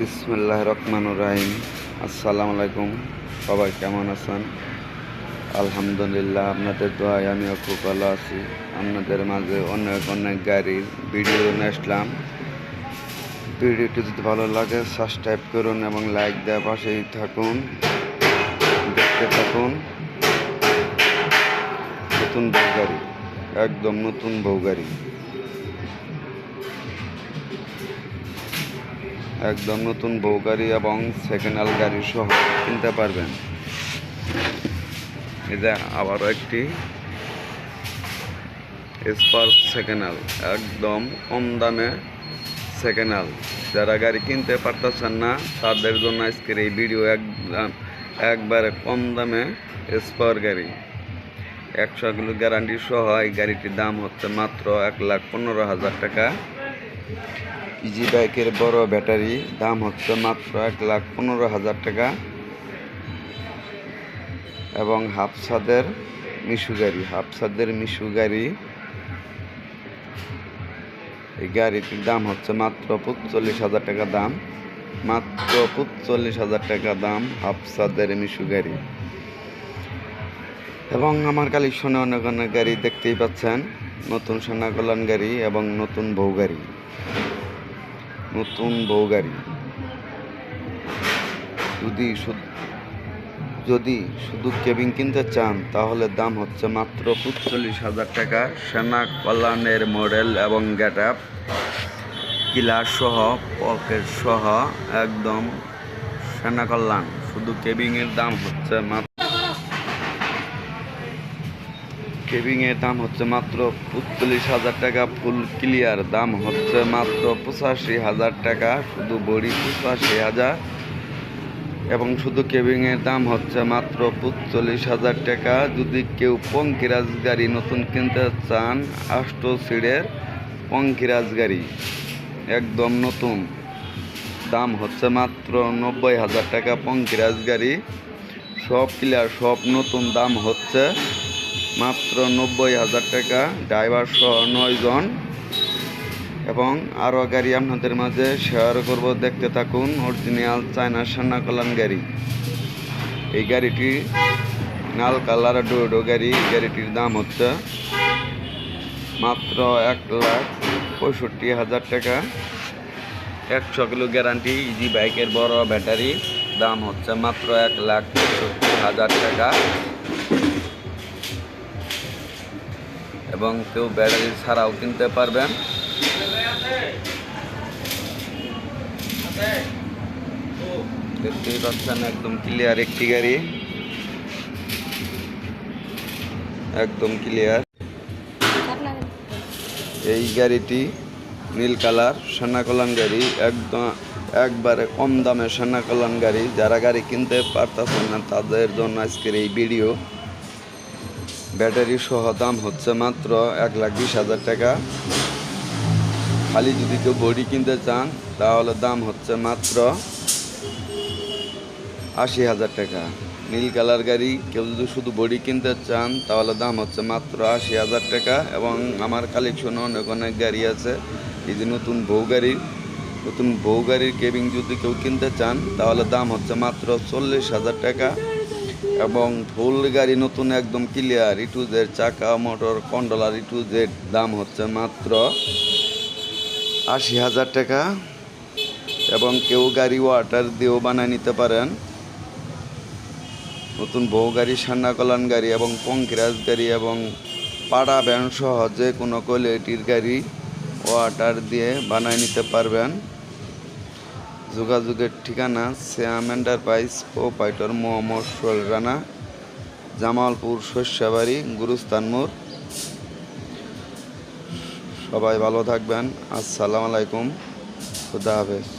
বিসমুল্লাহ রহমানুর রাহিম আসসালামু আলাইকুম সবাই কেমন আছেন? আলহামদুলিল্লাহ, আপনাদের দোয়ায় আমিও খুব ভালো আছি। আপনাদের মাঝে অনেক অনেক গাড়ির ভিডিও নিয়ে আসলাম। ভিডিওটি যদি ভালো লাগে, সাবস্ক্রাইব করুন এবং লাইক দেওয়া পাশেই থাকুন। দেখতে থাকুন। নতুন বউ গাড়ি, একদম নতুন বউ গাড়ি। একদম নতুন বউ গাড়ি এবং সেকেন্ড হ্যান্ড গাড়ি সহ কিনতে পারবেন। এটা আবারও একটি স্পার্ক সেকেন্ড হ্যান্ড একদম কম দামে সেকেন্ড হ্যান্ড যারা গাড়ি কিনতে পারতেছেন না, তাদের জন্য আজকের এই ভিডিও একদম একবারে কম দামে স্পার গাড়ি। একশো কিলো গ্যারান্টি সহ এই গাড়িটির দাম হচ্ছে মাত্র এক লাখ পনেরো হাজার টাকা। ইজি বাইকের বড় ব্যাটারি, দাম হচ্ছে মাত্র এক লাখ পনেরো হাজার টাকা এবং হাফসাদের মিশু গাড়ি, হাফসাদের মিশু গাড়ি। এই গাড়িটির দাম হচ্ছে মাত্র পঁচল্লিশ হাজার টাকা দাম, মাত্র পঁচল্লিশ হাজার টাকা দাম হাফসাদের মিশু গাড়ি। এবং আমার কালেকশনে অনেক অনেক গাড়ি দেখতেই পাচ্ছেন, নতুন সোনা কল্যাণ গাড়ি এবং নতুন বউ গাড়ি। নতুন বউ গাড়ি। যদি যদি শুধু কেবিন কিনতে চান, তাহলে দাম হচ্ছে মাত্র পঁচল্লিশ হাজার টাকা। সেনা কল্যাণের মডেল এবং গেট আপ কিলার সহ, পকেট সহ, একদম সেনা কল্যাণ। শুধু কেবিংয়ের দাম হচ্ছে মাত্র কেবিংয়ের দাম হচ্ছে মাত্র পঁচল্লিশ হাজার টাকা, ফুল ক্লিয়ার দাম হচ্ছে মাত্র পঁচাশি হাজার টাকা, শুধু বড়ি পঁচাশি হাজার। এবং শুধু কেবিংয়ের দাম হচ্ছে মাত্র পঁচল্লিশ হাজার টাকা। যদি কেউ পঙ্কিরাজ গাড়ি নতুন কিনতে চান আষ্ট সিডের পঙ্কিরাজ গাড়ি, একদম নতুন, দাম হচ্ছে মাত্র নব্বই হাজার টাকা পঙ্কিরাজ গাড়ি। সব ক্লিয়ার, সব নতুন, দাম হচ্ছে মাত্র নব্বই হাজার টাকা ড্রাইভার সহ নয় জন। এবং আরও গাড়ি আপনাদের মাঝে শেয়ার করব। দেখতে থাকুন অরিজিনাল চায়না সান্না কলান গাড়ি। এই গাড়িটি নাল কালার ডোডো গাড়ি। গাড়িটির দাম হচ্ছে মাত্র এক লাখ পঁয়ষট্টি হাজার টাকা। একশো কিলো গ্যারান্টি ইজি বাইকের বড় ব্যাটারি দাম হচ্ছে মাত্র এক লাখ পঁয়ষট্টি হাজার টাকা। এবং কেউ ব্যাটারি ছাড়াও কিনতে পারবেন। দেখতেই পাচ্ছেন, একদম ক্লিয়ার একটি গাড়ি। একদম ক্লিয়ার এই গাড়িটি নীল কালার, সোনা কলান গাড়ি, একদম একবারে কম দামে সোনা কলান গাড়ি। যারা গাড়ি কিনতে পারতেছেন না, তাদের জন্য আজকের এই ভিডিও ব্যাটারি সহ দাম হচ্ছে মাত্র এক লাখ বিশ হাজার টাকা। খালি যদি কেউ বডি কিনতে চান, তাহলে দাম হচ্ছে মাত্র আশি হাজার টাকা। নীল কালার গাড়ি, কেউ যদি শুধু বডি কিনতে চান, তাহলে দাম হচ্ছে মাত্র আশি হাজার টাকা এবং আমার কালেকশনে অনেক অনেক গাড়ি আছে। এই যে নতুন বউ গাড়ির নতুন বউ গাড়ির কেবিং যদি কেউ কিনতে চান, তাহলে দাম হচ্ছে মাত্র চল্লিশ হাজার টাকা। এবং ফুল গাড়ি নতুন একদম ক্লিয়ার ইটু জেড চাকা মোটর কন্ডলার ইটু জেড দাম হচ্ছে মাত্র আশি হাজার টাকা। এবং কেউ গাড়ি ওয়াটার দিয়েও বানায় নিতে পারেন। নতুন বউ গাড়ি, সান্না কলান গাড়ি এবং পঙ্কিরাজ গাড়ি এবং পাড়া ব্যান সহ যে কোনো কোয়ালিটির গাড়ি ওয়াটার দিয়ে বানায় নিতে পারবেন। যোগাযোগের ঠিকানা শ্যাম এন্টারপ্রাইজ ও পাইটর মোহাম্মদ সোহেল রানা, জামালপুর শস্যাবাড়ি গুরুস্তান মোড়। সবাই ভালো থাকবেন। আসসালামু আলাইকুম। খুদা হাফেজ।